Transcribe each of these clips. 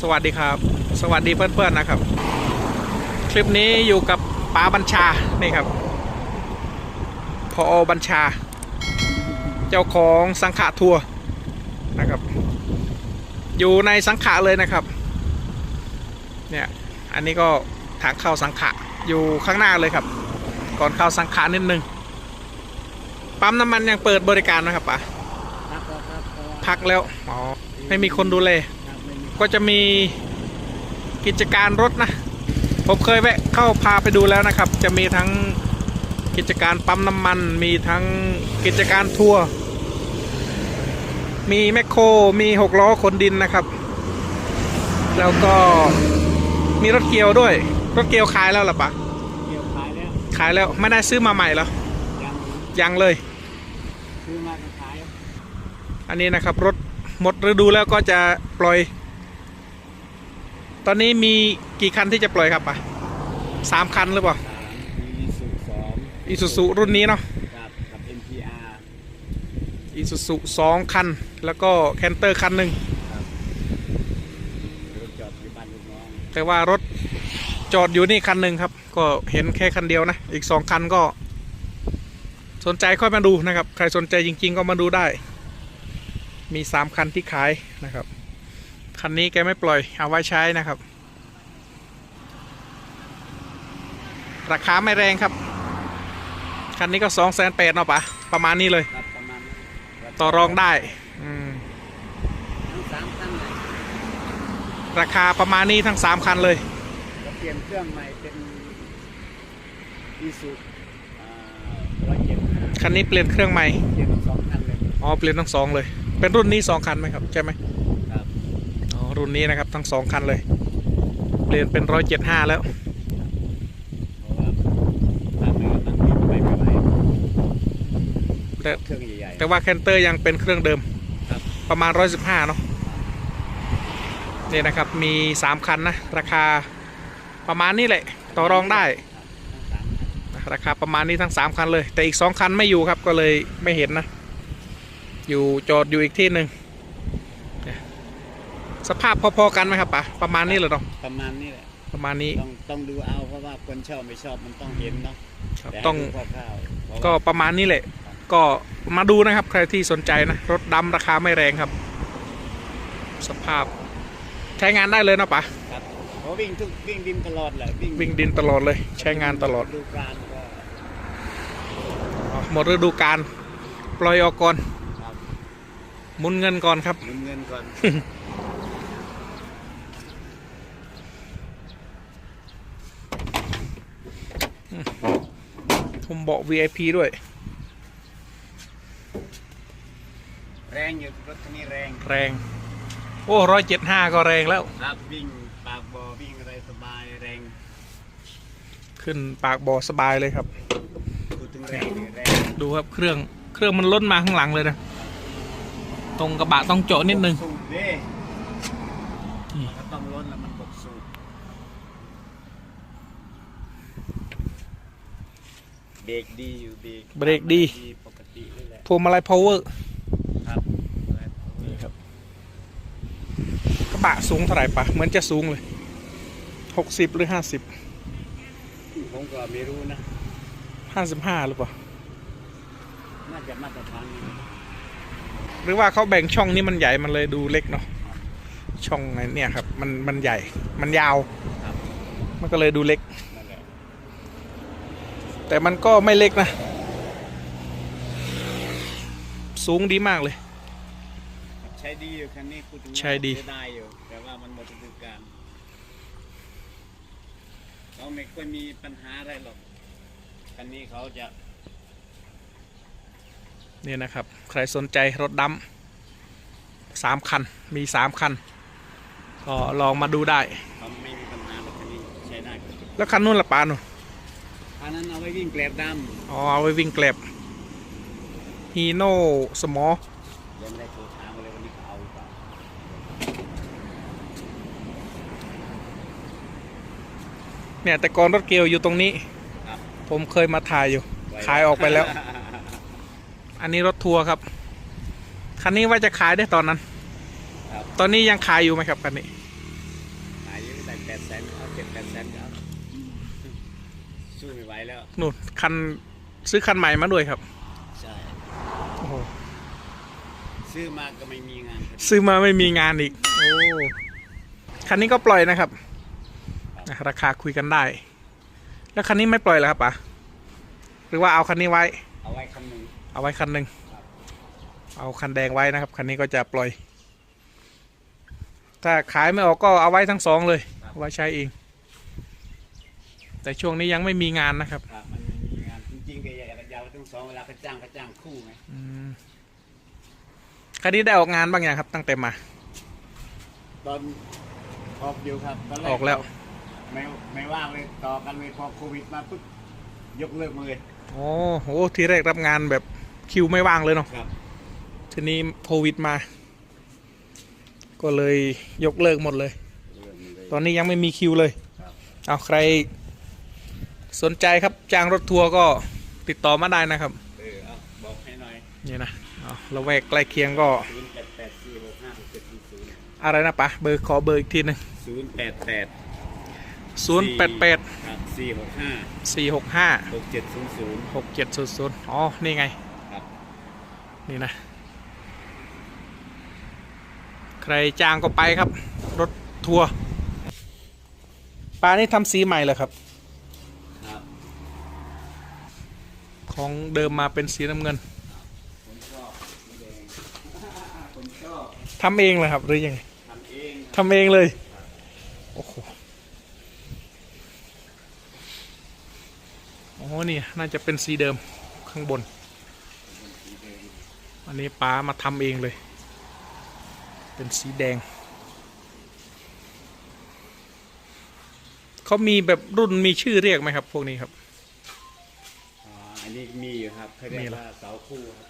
สวัสดีครับ สวัสดีเพื่อนๆนะครับ คลิปนี้อยู่กับป๋าบัญชา นี่ครับพอบัญชา เจ้าของสังขะทัวร์นะครับ อยู่ในสังขะเลยนะครับ เนี่ย อันนี้ก็ทางเข้าสังขะอยู่ข้างหน้าเลยครับ ก่อนเข้าสังขะนิดนึง ปั๊มน้ำมันยังเปิดบริการนะครับป๋าครับครับครับเพราะว่าพักแล้ว อ๋อ ไม่มีคนดูแลครับไม่มี ก็จะมีกิจการรถนะ ผมเคยแวะเข้าพาไปดูแล้วนะครับ จะมีทั้งกิจการปั๊มน้ำมัน มีทั้งกิจการทัวร์มีแมคโครมีหกล้อขนดินนะครับ แล้วก็มีรถเกียวด้วย รถเกียวขายแล้วเหรอปะเกี่ยวขายแล้วขายแล้วไม่ได้ซื้อมาใหม่เหรอยังยังเลยซื้อมาก็ขายอันนี้นะครับรถหมดฤดูแล้วก็จะปล่อย ตอนนี้มีกี่คันที่จะปล่อยครับปะสามคันหรือเปล่าสามมีสุสองอีซูซูรุ่นนี้เนาะกับกับ NPR อีซูซูสองคัน แล้วก็แคนเตอร์คันหนึ่งรถจอดอยู่บ้านลูกน้องแต่ว่ารถจอดอยู่นี่คันหนึ่งครับ ก็เห็นแค่คันเดียวนะ อีกสองคันก็ สนใจค่อยมาดูนะครับ ใครสนใจจริง ๆ ก็มาดูได้ มีสามคันที่ขายนะครับ คันนี้แกไม่ปล่อย เอาไว้ใช้นะครับ ราคาไม่แรงครับ คันนี้ก็สองแสนแปดเนาะปะประมาณนี้เลยครับประมาณนั้นต่อรองได้อืมทั้งสามคันเลยราคาประมาณนี้ทั้งสามคันเลยก็เปลี่ยนเครื่องใหม่เป็นอีสุร้อยเจ็ดคันนี้เปลี่ยนเครื่องใหม่เปลี่ยนทั้งสองคันเลยอ๋อเปลี่ยนทั้งสองเลย เป็นรุ่นนี้สองคันไหมครับใช่ไหมครับอ๋อ รุ่นนี้นะครับ ทั้งสองคันเลย เปลี่ยนเป็นร้อยเจ็ดห้าแล้วเพราะว่าตั้งเนื้อตั้งติดไปไม่ไหวแต่เครื่องใหญ่แต่ว่าแคนเตอร์ยังเป็นเครื่องเดิมครับประมาณร้อยสิบห้าเนาะนี่นะครับ มีสามคันนะ ราคาประมาณนี้แหละ ต่อรองได้ทั้งสามคันราคาประมาณนี้ทั้งสามคันเลย แต่อีกสองคันไม่อยู่ครับก็เลยไม่เห็นนะ อยู่จอดอยู่อีกที่หนึ่งเนี่ย สภาพพอๆกันไหมครับปะประมาณนี้เลยเนาะประมาณนี้แหละประมาณนี้ต้องต้องดูเอาเพราะว่าคนชอบไม่ชอบมันต้องเห็นเนาะครับแต่ให้ต้องดูคร่าวๆเพราะว่าก็ประมาณนี้แหละ ก็มาดูนะครับ ใครที่สนใจนะ รถดำราคาไม่แรงครับ สภาพใช้งานได้เลยเนาะปะครับเพราะวิ่งทุกวิ่งดินตลอดแหละวิ่งวิ่งดินตลอดเลย ใช้งานตลอดดูการก็อ๋อหมดฤดูกาลปล่อยออกก่อนครับหมุนเงินก่อนครับหมุนเงินก่อน ผมเบาะ VIP ด้วย แรงอยู่รถคันนี้แรงแรง โอ้ร้อยเจ็ดห้าก็แรงแล้วครับวิ่งปากบ่อวิ่งอะไรสบายแรงขึ้นปากบ่อสบายเลยครับ พูดถึงแรงนี่แรงดูครับเครื่องเครื่องมันล้นมาข้างหลังเลยนะ ตรงกระบะต้องเจาะนิดนึง สูบเด้นี่มันก็ต้องล้นแล้วมันบกสูบ เบรกดีอยู่เบรกเบรกดี ปกตินี่แหละพวงมาลัย power ครับนี่ครับกระบะสูงเท่าไหร่ปะเหมือนจะสูงเลยหกสิบหรือห้าสิบผมก็ไม่รู้นะ ห้าสิบห้าหรือเปล่า น่าจะมาตรฐานนี่หรือว่าเขาแบ่งช่องนี้มันใหญ่มันเลยดูเล็กเนาะช่องไหนเนี่ยครับ มันมันใหญ่ มันยาวครับมันก็เลยดูเล็กนั่น แหละแต่มันก็ไม่เล็กนะ สูงดีมากเลย ใช้ดีอยู่คันนี้พูดถึงว่าใช้ดีเสียดายอยู่ แต่ว่ามันหมดฤดูกาลเขาไม่ค่อยมีปัญหาอะไรหรอกคันนี้เขาจะ เนี่ยนะครับ ใครสนใจรถดำสามคัน มีสามคัน ก็ลองมาดูได้เขาไม่มีปัญหาหรอกคันนี้ใช้ได้ แล้วคันนู้นละปาหนู อันนั้นเอาไว้วิ่งแกลบดอ๋อเอาไว้วิ่งแกลบฮีโน่สมอำยังไม่ได้โทรถามเลยวันนี้เขาเอาหรือเปล่าเนี่ยแต่ก่อนรถเกียวอยู่ตรงนี้ ครับผมเคยมาถ่ายอยู่ ขายออกไปแล้ว อันนี้รถทัวร์ครับ คันนี้ว่าจะขายได้ตอนนั้น ครับ ตอนนี้ยังขายอยู่ไหมครับคันนี้ แปดแสนครับ สู้ไม่ไหวแล้วนู่นคันซื้อคันใหม่มาด้วยครับ ใช่โอ้โหซื้อมาก็ไม่มีงานครับซื้อมาไม่มีงานอีก โอ้ คันนี้ก็ปล่อยนะครับอะราคาคุยกันได้ แล้วคันนี้ไม่ปล่อยเหรอครับป๋าหรือว่าเอาคันนี้ไว้ เอาไว้คำหนึ่ง เอาไว้คันหนึ่งเอาคันแดงไว้นะครับ คันนี้ก็จะปล่อย ถ้าขายไม่ออกก็เอาไว้ทั้งสองเลยเอาไว้ใช้เอง แต่ช่วงนี้ยังไม่มีงานนะครับครับมันไม่มีงานจริงๆก็อยากยาวทั้งสองเวลาเขาจ้างเขาจ้างคู่ไงอืมคันนี้ได้ออกงานบ้างยังครับ ตั้งแต่มา ตอนออกอยู่ครับตอนแรออกแล้ว ไม่ไม่ว่างเลยต่อกันเลยพอโควิดมาปุ๊บยกเลิกมาเลยโอ้โหทีแรกรับงานแบบคิวไม่ว่างเลยเนาะครับ ทีนี้โควิดมา ก็เลยยกเลิกหมดเลย เลิกมาเลย ตอนนี้ยังไม่มีคิวเลย ครับ เอาใคร สนใจครับจ้างรถทัวร์ก็ติดต่อมาได้นะครับ เออเอาบอกให้หน่อยนี่นะเอาละแวกใกล้เคียงก็ศูนย์แปดแปดสี่หกห้าหกเจ็ดศูนย์ศูนย์อะไรนะปะเบอร์ขอเบอร์อีกทีหนึ่งศูนย์แปดแปดศูนย์แปดแปดครับสี่หกห้าสี่หกห้าหกเจ็ดศูนย์ศูนย์หกเจ็ดศูนย์ศูนย์อ๋อ นี่ไง ครับนี่นะ ใครจ้างก็ไปครับ รถทัวร์ปลานี่ทำสีใหม่เหรอครับครับ ของเดิมมาเป็นสีน้ำเงินผมชอบสีแดงผมชอบทำเองเหรอครับหรือยังไงทำเองทำเองเลยโอ้โหอ๋อนี่น่าจะเป็นสีเดิมข้างบนสีแดงอันนี้ป้ามาทำเองเลย เป็นสีแดง เขามีแบบรุ่นมีชื่อเรียกไหมครับ พวกนี้ครับ อ่าอันนี้มีอยู่ครับเขาเรียมีกเหรอว่าเสาคู่ครับ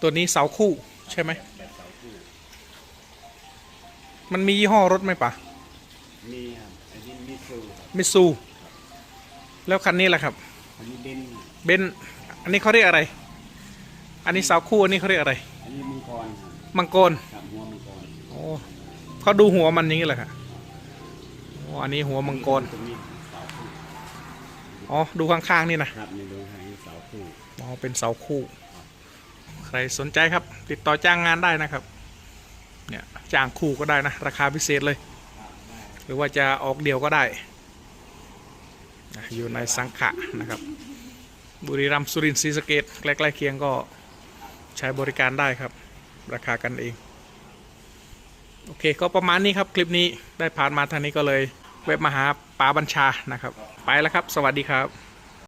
ตัวนี้เสาคู่ใช่ไหมแบบเสาคู่ มันมียี่ห้อรถไหมปะมีครับ อันนี้มิซูครับมิซูแล้วคันนี้แหละครับ อันนี้เบนซ์เบนซ์อันนี้เขาเรียกอะไร อันนี้เสาคู่อันนี้เขาเรียกอะไร อันนี้มังกรครับมังกรครับหัวมังกรโอ้เขาดูหัวมันอย่างนี้แหละครับโอ้อันนี้หัวมังกร ตรงนี้เสาคู่ อ๋อ ดูข้างๆนี่นะ ครับในดวงหางเสาคู่อ๋อ เป็นเสาคู่ ใครสนใจครับ ติดต่อจ้างงานได้นะครับ เนี่ยจ้างคู่ก็ได้นะ ราคาพิเศษเลย หรือว่าจะออกเดี่ยวก็ได้นะอยู่ในสังขะนะครับ บุรีรัมย์สุรินทร์ศรีสะเกดใกล้ๆเคียงก็ใช้บริการได้ครับ ราคากันเอง โอเค ก็ประมาณนี้ครับ คลิปนี้ได้ผ่านมาทางนี้ก็เลย เว็บมาหาปาบัญชานะครับ ไปแล้วครับ สวัสดีครับ